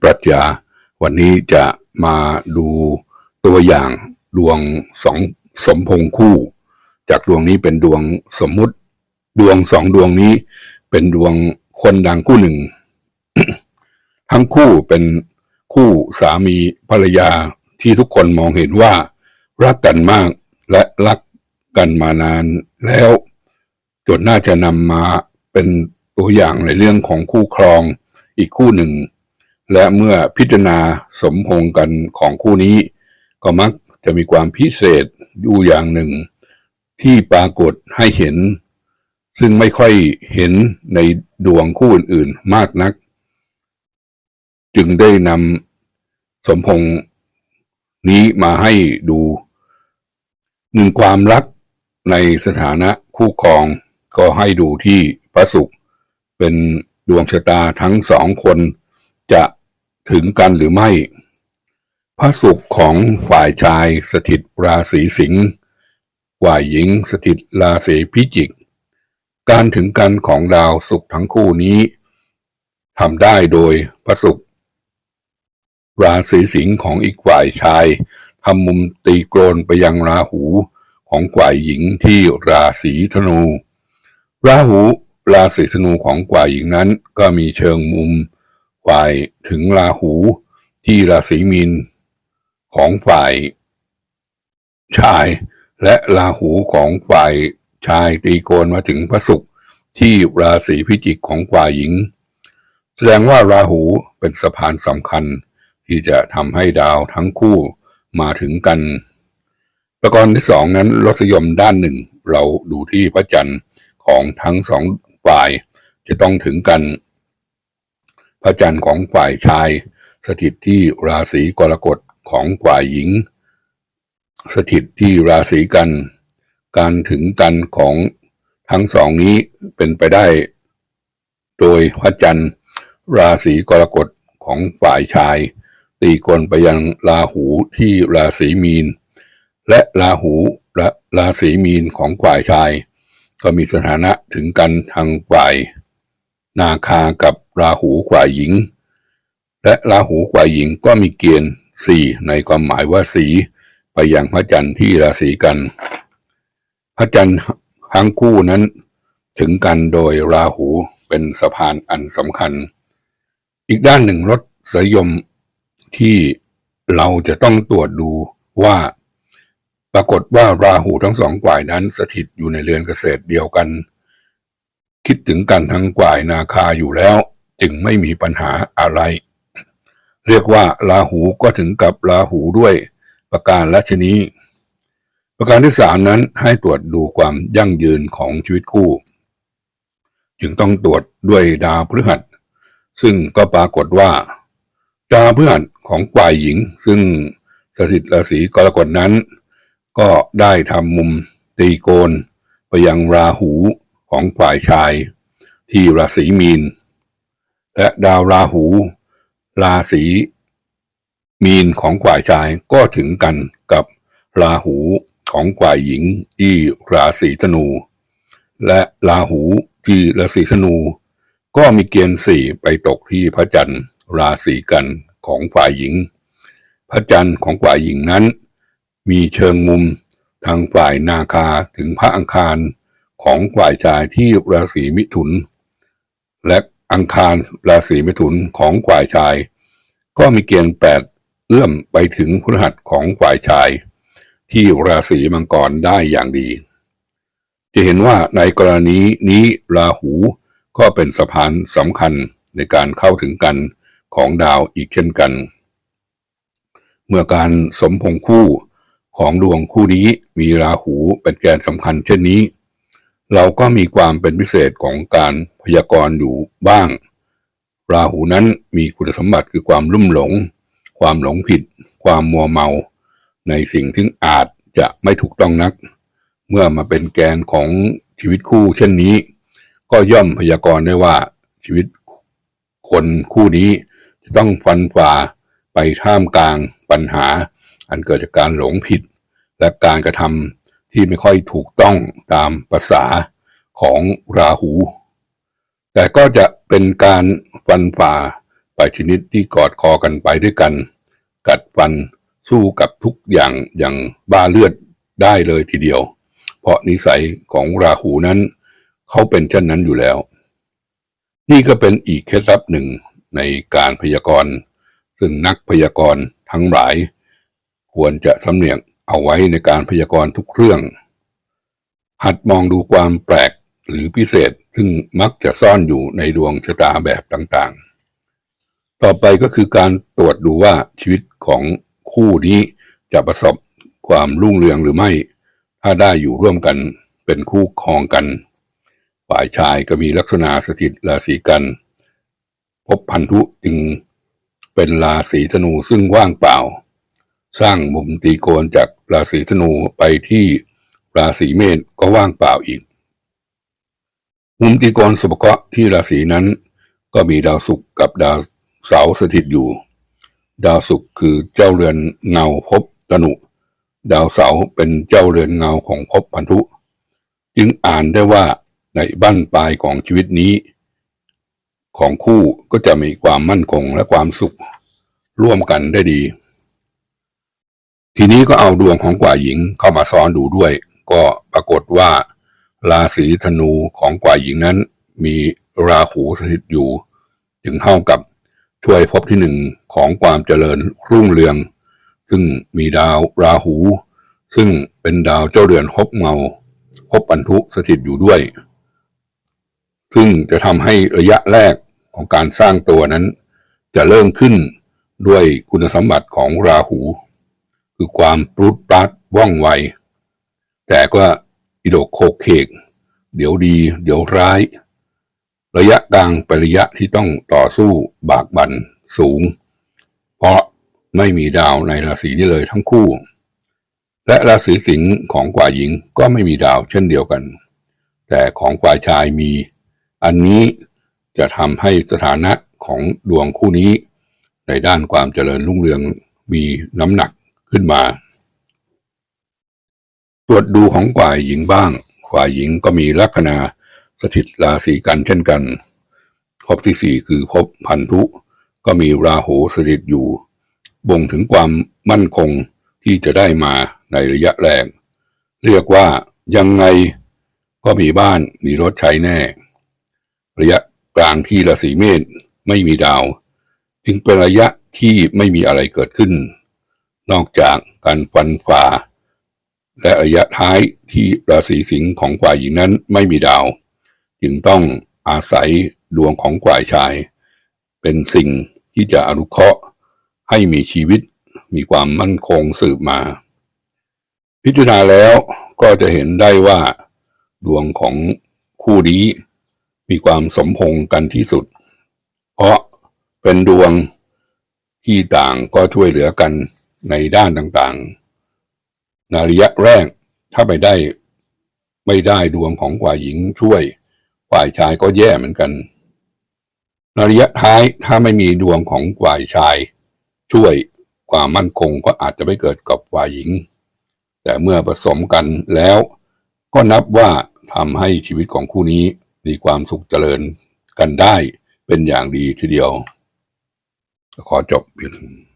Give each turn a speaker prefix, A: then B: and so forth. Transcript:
A: ปรัชญา วันนี้จะมาดูตัวอย่างดวงสองสมพงษ์คู่ จากดวงนี้เป็นดวงสมมุติ ดวงสองดวงนี้ เป็นดวงคนดังคู่หนึ่ง ทั้งคู่เป็นคู่สามีภรรยาที่ทุกคนมองเห็นว่า รักกันมากและรักกันมานานแล้วจนน่าจะนำมาเป็นตัวอย่างในเรื่องของคู่ครองอีกคู่หนึ่ง และเมื่อพิจารณาสมพงกันของคู่นี้ ก็มักจะมีความพิเศษอยู่อย่างหนึ่ง ที่ปรากฏให้เห็น ซึ่งไม่ค่อยเห็นในดวงคู่อื่นๆมากนัก จึงได้นำสมพงนี้มาให้ดูหนึ่งความรักในสถานะคู่ครองก็ให้ดูที่พระศุกร์เป็นดวงชะตาทั้งสองคนจะ ถึงกันหรือไม่ พระศุกร์ของฝ่ายชายสถิตราศีสิงห์ฝ่ายหญิงสถิตราศีพิจิก การถึงกันของดาวศุกร์ทั้งคู่นี้ทำได้โดยพระศุกร์ราศีสิงห์ของอีกฝ่ายชายทำมุมตีโกรนไปยังราหูของฝ่ายหญิงที่ราศีธนู ราหูราศีธนูของฝ่ายหญิงนั้นก็มีเชิงมุม ฝ่ายถึงราหูที่ราศีมีนของฝ่ายชาย และราหูของฝ่ายชายตีโกนมาถึงพระศุกร์ที่ราศีพิจิกของฝ่ายหญิง แสดงว่าราหูเป็นสะพานสำคัญ ที่จะทำให้ดาวทั้งคู่มาถึงกัน ประการที่สองนั้นรสยมด้านหนึ่ง เราดูที่พระจันทร์ของทั้งสองฝ่ายจะต้องถึงกัน พระจันทร์ของฝ่ายชาย สถิตที่ราศีกรกฎของฝ่ายหญิง สถิตที่ราศีกัน การถึงกันของทั้งสองนี้เป็นไปได้ โดยพระจันทร์ราศีกรกฎของฝ่ายชาย ตีกลไปยังราหูที่ราศีมีน และราหูและราศีมีนของฝ่ายชาย ก็มีสถานะถึงกันทางฝ่าย นาคากับ ราหูฝ่ายหญิง และราหูฝ่ายหญิงก็มีเกณฑ์สี่ในความหมายว่าสีไปยังพระจันทร์ที่ราศีกัน พระจันทร์ทั้งคู่นั้นถึงกันโดยราหูเป็นสะพานอันสำคัญ อีกด้านหนึ่งรถสยมที่เราจะต้องตรวจดูว่า ปรากฏว่าราหูทั้งสองฝ่ายนั้นสถิตอยู่ในเรือนเกษตรเดียวกัน คิดถึงกันทั้งฝ่ายนาคาอยู่แล้ว จึงไม่มีปัญหาอะไร เรียกว่าราหูก็ถึงกับราหูด้วยประการละชนี้ ประการที่สามนั้นให้ตรวจดูความยั่งยืนของชีวิตคู่ จึงต้องตรวจด้วยดาวพฤหัส ซึ่งก็ปรากฏว่าดาวพฤหัสของฝ่ายหญิง ซึ่งสถิตราศีกรกฎนั้น ก็ได้ทำมุมตีโกนไปยังราหูของฝ่ายชาย ที่ราศีมีน และดาวราหู ราศีมีนของฝ่ายชายก็ถึงกันกับราหูของฝ่ายหญิงที่ราศีธนู และราหูที่ราศีธนู ก็มีเกณฑ์สี่ไปตกที่พระจันทร์ราศีกันของฝ่ายหญิง พระจันทร์ของฝ่ายหญิงนั้น มีเชิงมุมทางฝ่ายนาคาถึงพระอังคารของฝ่ายชายที่ราศีมิถุน และ อังคารราศีมิถุนของฝ่ายชาย ก็มีเกณฑ์แปดเอื้อมไปถึงพฤหัสของฝ่ายชาย ที่ราศีมังกรได้อย่างดี จะเห็นว่าในกรณีนี้ราหูก็เป็นสะพานสำคัญในการเข้าถึงกันของดาวอีกเช่นกัน เมื่อการสมพงคู่ของดวงคู่นี้มีราหูเป็นแกนสำคัญเช่นนี้ เราก็มีความเป็นพิเศษของการพยากรณ์อยู่บ้าง ราหูนั้นมีคุณสมบัติคือความลุ่มหลง ความหลงผิด ความมัวเมา ในสิ่งที่อาจจะไม่ถูกต้องนัก เมื่อมาเป็นแกนของชีวิตคู่เช่นนี้ ก็ย่อมพยากรณ์ได้ว่าชีวิตคนคู่นี้จะต้องฟันฝ่าไปท่ามกลางปัญหา อันเกิดจากการหลงผิด และการกระทำ ที่ไม่ค่อยถูกต้องตามภาษาของราหู แต่ก็จะเป็นการฟันฝ่าไปชนิดที่กอดคอกันไปด้วยกัน กัดฟันสู้กับทุกอย่างอย่างบ้าเลือดได้เลยทีเดียว เพราะนิสัยของราหูนั้นเขาเป็นเช่นนั้นอยู่แล้ว นี่ก็เป็นอีกเคล็ดลับหนึ่งในการพยากรณ์ ซึ่งนักพยากรณ์ทั้งหลาย ควรจะสำเนียก เอาไว้ในการพยากรณ์ทุกเรื่อง หัดมองดูความแปลกหรือพิเศษซึ่งมักจะซ่อนอยู่ในดวงชะตาแบบต่างๆ ต่อไปก็คือการตรวจดูว่าชีวิตของคู่นี้จะประสบความรุ่งเรืองหรือไม่ ถ้าได้อยู่ร่วมกันเป็นคู่ครองกัน ฝ่ายชายก็มีลักษณะสถิตราศีกัน พบพันธุจึงเป็นราศีธนูซึ่งว่างเปล่า สร้างมุมตีโกนจากราศีธนูไปที่ราศีเมษก็ว่างเปล่าอีก มุมตีโกนสุภเคราะห์ที่ราศีนั้น ก็มีดาวศุกร์กับดาวเสาร์สถิตอยู่ ดาวศุกร์คือเจ้าเรือนเงาภพตนุ ดาวเสาร์เป็นเจ้าเรือนเงาของภพพันธุ จึงอ่านได้ว่าในบั้นปลายของชีวิตนี้ ของคู่ก็จะมีความมั่นคงและความสุข ร่วมกันได้ดี ทีนี้ก็เอาดวงของกว่าหญิงเข้ามาซ้อนดูด้วย ก็ปรากฏว่า ราศีธนูของกว่าหญิงนั้น มีราหูสถิตอยู่ จึงเท่ากับช่วยพบที่หนึ่งของความเจริญรุ่งเรือง ซึ่งมีดาวราหู ซึ่งเป็นดาวเจ้าเรือนภพเงาภพปันทุสถิตอยู่ด้วย ซึ่งจะทำให้ระยะแรกของการสร้างตัวนั้น จะเริ่มขึ้นด้วยคุณสมบัติของราหู คือความปรุดปรัดว่องไว แต่ก็อิโดกโคกเคก เดี๋ยวดี เดี๋ยวร้าย ระยะกลางไประยะที่ต้องต่อสู้บากบั่นสูง เพราะไม่มีดาวในราศีนี้เลยทั้งคู่ และราศีสิงห์ของกว่าหญิงก็ไม่มีดาวเช่นเดียวกัน แต่ของกว่าชายมี อันนี้จะทำให้สถานะของดวงคู่นี้ ในด้านความเจริญรุ่งเรืองมีน้ำหนัก ขึ้นมา ตรวจดูของกว่ายหญิงบ้างกว่ายหญิงก็มีลัคนาสถิตราศีกันเช่นกันพบที่สี่คือพบพันธุ ก็มีราหูสถิตอยู่ บ่งถึงความมั่นคงที่จะได้มาในระยะแรก เรียกว่ายังไงก็มีบ้านมีรถใช้แน่ ระยะกลางที่ราศีเมษไม่มีดาว จึงเป็นระยะที่ไม่มีอะไรเกิดขึ้น นอกจากการฟันฝ่า และระยะท้ายที่ราศีสิงห์ของฝ่ายหญิงนั้นไม่มีดาว จึงต้องอาศัยดวงของฝ่ายชาย เป็นสิ่งที่จะอนุเคราะห์ให้มีชีวิตมีความมั่นคงสืบมา พิจารณาแล้วก็จะเห็นได้ว่า ดวงของคู่นี้มีความสมพงกันที่สุด เพราะเป็นดวงที่ต่างก็ช่วยเหลือกัน ในด้านต่างๆในระยะแรกถ้าไปได้ไม่ได้ดวงของฝ่ายหญิงช่วย ฝ่ายชายก็แย่เหมือนกันในระยะท้ายถ้าไม่มีดวงของฝ่ายชาย ช่วยความมั่นคงก็อาจจะไม่เกิดกับฝ่ายหญิง แต่เมื่อผสมกันแล้ว ก็นับว่าทำให้ชีวิตของคู่นี้มีความสุขเจริญกันได้เป็นอย่างดีทีเดียว ขอจบเพียง